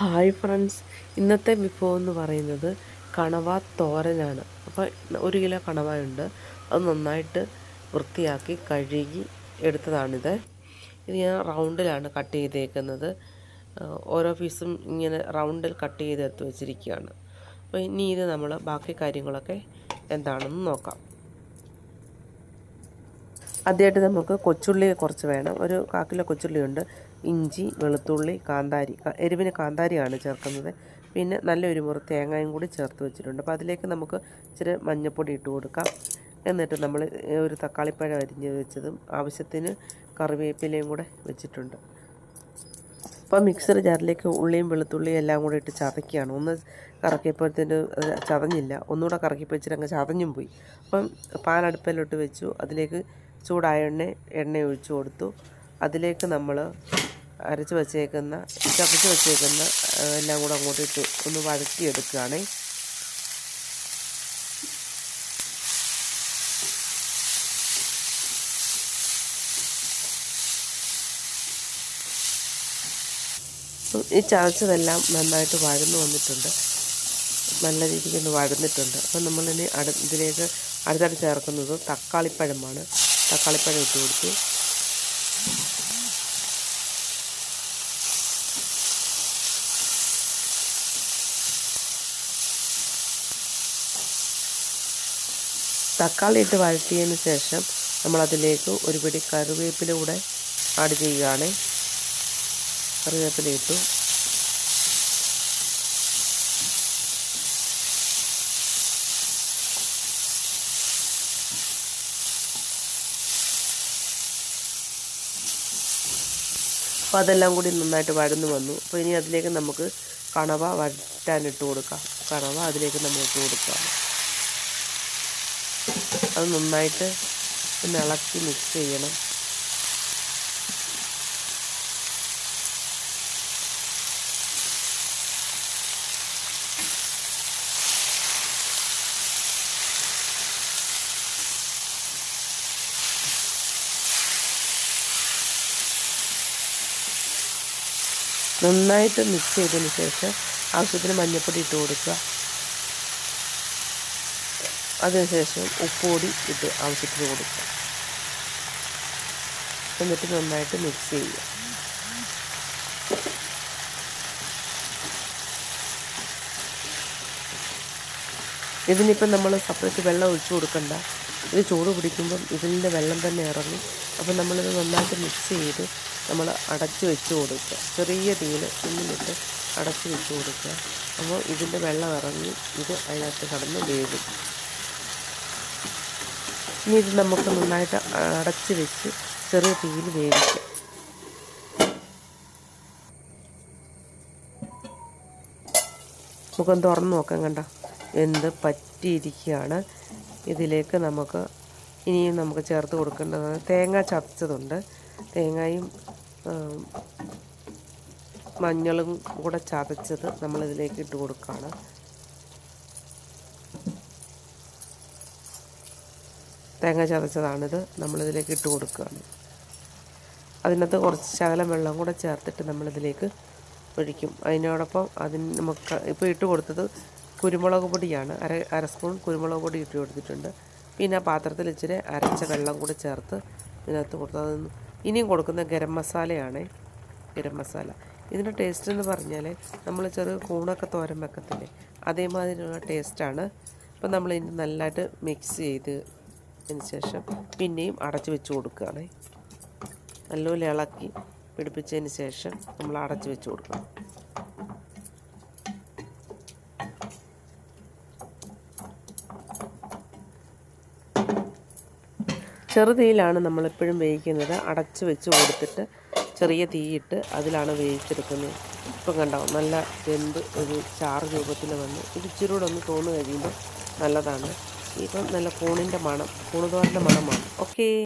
Hi friends ഇന്നത്തെ വിഭവം എന്ന് പറയുന്നത് കണവ തോരനാണ്. അപ്പോൾ ഒരു കിലോ കണവയുണ്ട്. അത് നന്നായിട്ട് വൃത്തിയാക്കി കഴുകി എടുത്തതാണിത്. ഇത് ഞാൻ റൗണ്ടിലാണ് കട്ട് ചെയ്തേക്കുന്നത്. ഓരോ പീസും ഇങ്ങനെ റൗണ്ടിൽ കട്ട് ചെയ്തെടുത്ത് വെച്ചിരിക്കുകയാണ്. അപ്പോൾ ഇനി ഇത് നമ്മൾ ബാക്കി കാര്യങ്ങളൊക്കെ എന്താണെന്ന് നോക്കാം. ആദ്യമായിട്ട് നമുക്ക് കൊച്ചുള്ളി കുറച്ച് വേണം. ഒരു കാക്കിലോ കൊച്ചുള്ളിയുണ്ട്. ഇഞ്ചി വെളുത്തുള്ളി കാന്താരി എരിവിന് കാന്താരിയാണ് ചേർക്കുന്നത്. പിന്നെ നല്ലൊരു മുറി തേങ്ങയും കൂടി ചേർത്ത് വെച്ചിട്ടുണ്ട്. അപ്പോൾ അതിലേക്ക് നമുക്ക് ഇച്ചിരി മഞ്ഞൾപ്പൊടി ഇട്ട് കൊടുക്കാം. എന്നിട്ട് നമ്മൾ ഒരു തക്കാളിപ്പഴം അരിഞ്ഞ് വെച്ചതും ആവശ്യത്തിന് കറിവേപ്പിലയും കൂടെ വെച്ചിട്ടുണ്ട്. അപ്പോൾ മിക്സർ ജാറിലേക്ക് ഉള്ളിയും വെളുത്തുള്ളിയും എല്ലാം കൂടി ഇട്ട് ചതയ്ക്കുകയാണ്. ഒന്ന് കറക്കിയപ്പോഴത്തേന് ചതഞ്ഞില്ല. ഒന്നുകൂടെ കറക്കിപ്പോൾ ഇച്ചിരി അങ്ങ് ചതഞ്ഞും പോയി. അപ്പം പാൻ അടുപ്പിലോട്ട് വെച്ചു. അതിലേക്ക് ചൂടായ എണ്ണ എണ്ണ ഒഴിച്ചു കൊടുത്തു. അതിലേക്ക് നമ്മൾ അരച്ച് വച്ചേക്കുന്ന ചതച്ച് വച്ചേക്കുന്ന എല്ലാം കൂടെ അങ്ങോട്ട് ഇട്ട് ഒന്ന് വഴറ്റിയെടുക്കുകയാണേ. ഈ ചതച്ചതെല്ലാം നന്നായിട്ട് വഴന്നു വന്നിട്ടുണ്ട്. നല്ല രീതിക്ക് ഒന്ന് വഴന്നിട്ടുണ്ട്. അപ്പം നമ്മളിനി അടു ഇതിലേക്ക് അടുത്തടുത്ത് ചേർക്കുന്നത് തക്കാളിപ്പഴമാണ്. തക്കാളിപ്പഴം ഇട്ട് കൊടുത്തു. തക്കാളി ഇട്ട് വഴറ്റിയതിന് ശേഷം നമ്മളതിലേക്ക് ഒരു പിടി കറിവേപ്പില കൂടെ ആഡ് ചെയ്യുകയാണ്. കറിവേപ്പില ഇട്ടു അപ്പോൾ അതെല്ലാം കൂടി നന്നായിട്ട് വഴന്നു വന്നു. അപ്പോൾ ഇനി അതിലേക്ക് നമുക്ക് കണവ വഴറ്റാനിട്ട് കൊടുക്കാം. കണവ അതിലേക്ക് നമ്മൾ ഇട്ട് കൊടുക്കാം. അത് നന്നായിട്ട് ഒന്ന് ഇളക്കി മിക്സ് ചെയ്യണം. നന്നായിട്ട് മിക്സ് ചെയ്തതിന് ശേഷം ആവശ്യത്തിന് മഞ്ഞൾപ്പൊടി ഇട്ട് കൊടുക്കുക. അതിനുശേഷം ഉപ്പുപൊടി ഇട്ട് ആവശ്യത്തിന് കൊടുക്കുക എന്നിട്ട് നന്നായിട്ട് മിക്സ് ചെയ്യുക. ഇതിനിപ്പം നമ്മൾ സെപ്പറേറ്റ് വെള്ളം ഒഴിച്ചു കൊടുക്കണ്ട. ഇത് ചൂട് പിടിക്കുമ്പം ഇതിന്റെ വെള്ളം തന്നെ ഇറങ്ങും. അപ്പം നമ്മളിത് നന്നായിട്ട് മിക്സ് ചെയ്ത് നമ്മൾ അടച്ചു വെച്ച് കൊടുക്കുക. ചെറിയ തീയിൽ പിന്നിലിട്ട് അടച്ചു വെച്ച് കൊടുക്കുക. അപ്പോൾ ഇതിന്റെ വെള്ളം ഇറങ്ങി ഇത് അതിനകത്ത് കടന്ന് വേകും ഇനി ഇത് നമുക്ക് നന്നായിട്ട് അടച്ച് വെച്ച് ചെറിയ തീയിൽ വേവിക്കാം. നമുക്കൊന്ന് തുറന്ന് നോക്കാം കണ്ട. എന്ത് പറ്റിയിരിക്കുകയാണ്. ഇതിലേക്ക് നമുക്ക് ഇനിയും നമുക്ക് ചേർത്ത് കൊടുക്കേണ്ടത് തേങ്ങ ചതച്ചതുണ്ട്. തേങ്ങയും മഞ്ഞളും കൂടെ ചതച്ചത് നമ്മളിതിലേക്ക് ഇട്ട് കൊടുക്കുകയാണ്. തേങ്ങ ചതച്ചതാണിത്. നമ്മളിതിലേക്ക് ഇട്ട് കൊടുക്കുകയാണ്. അതിനകത്ത് കുറച്ച് ശകലം വെള്ളം കൂടെ ചേർത്തിട്ട് നമ്മളിതിലേക്ക് ഒഴിക്കും. അതിനോടൊപ്പം അതിന് നമുക്ക് ഇപ്പോൾ ഇട്ട് കൊടുത്തത് കുരുമുളക് പൊടിയാണ്. അര അര സ്പൂൺ കുരുമുളക് പൊടി ഇട്ട് കൊടുത്തിട്ടുണ്ട്. പിന്നെ ആ പാത്രത്തിൽ ഇച്ചിരി അരച്ച വെള്ളം കൂടി ചേർത്ത് ഇതിനകത്ത് കൊടുത്തത് ഇനിയും കൊടുക്കുന്ന ഗരം മസാലയാണ്. ഗരം മസാല. ഇതിന്റെ ടേസ്റ്റ് എന്ന് പറഞ്ഞാൽ നമ്മൾ ചെറിയ കൂണൊക്കെ തോരൻ വെക്കത്തില്ലേ അതേമാതിരിയുള്ള ടേസ്റ്റാണ് ഇപ്പം നമ്മൾ നല്ലതായിട്ട് മിക്സ് ചെയ്ത് അതിന് ശേഷം പിന്നെയും അടച്ച് വെച്ച് കൊടുക്കുകയാണ്. നല്ലപോലെ ഇളക്കി പിടിപ്പിച്ചതിന് ശേഷം നമ്മൾ അടച്ച് വെച്ച് കൊടുക്കണം. ചെറുതീയിലാണ് നമ്മളെപ്പോഴും വേവിക്കുന്നത്. അടച്ച് വെച്ച് കൊടുത്തിട്ട് ചെറിയ തീയിട്ട് അതിലാണ് വേവിച്ചെടുക്കുന്നത്. ഇപ്പം കണ്ടോ നല്ല വെന്ത് ഒരു ചാറ് രൂപത്തിൽ വന്ന് ഇത് ഇച്ചിരി കൂടെ ഒന്ന് തോന്നു കഴിയുമ്പോൾ നല്ലതാണ്. ഇപ്പം നല്ല കൂണിന്റെ മണം കൂണുതോറിന്റെ മണമാണ്. ഓക്കേ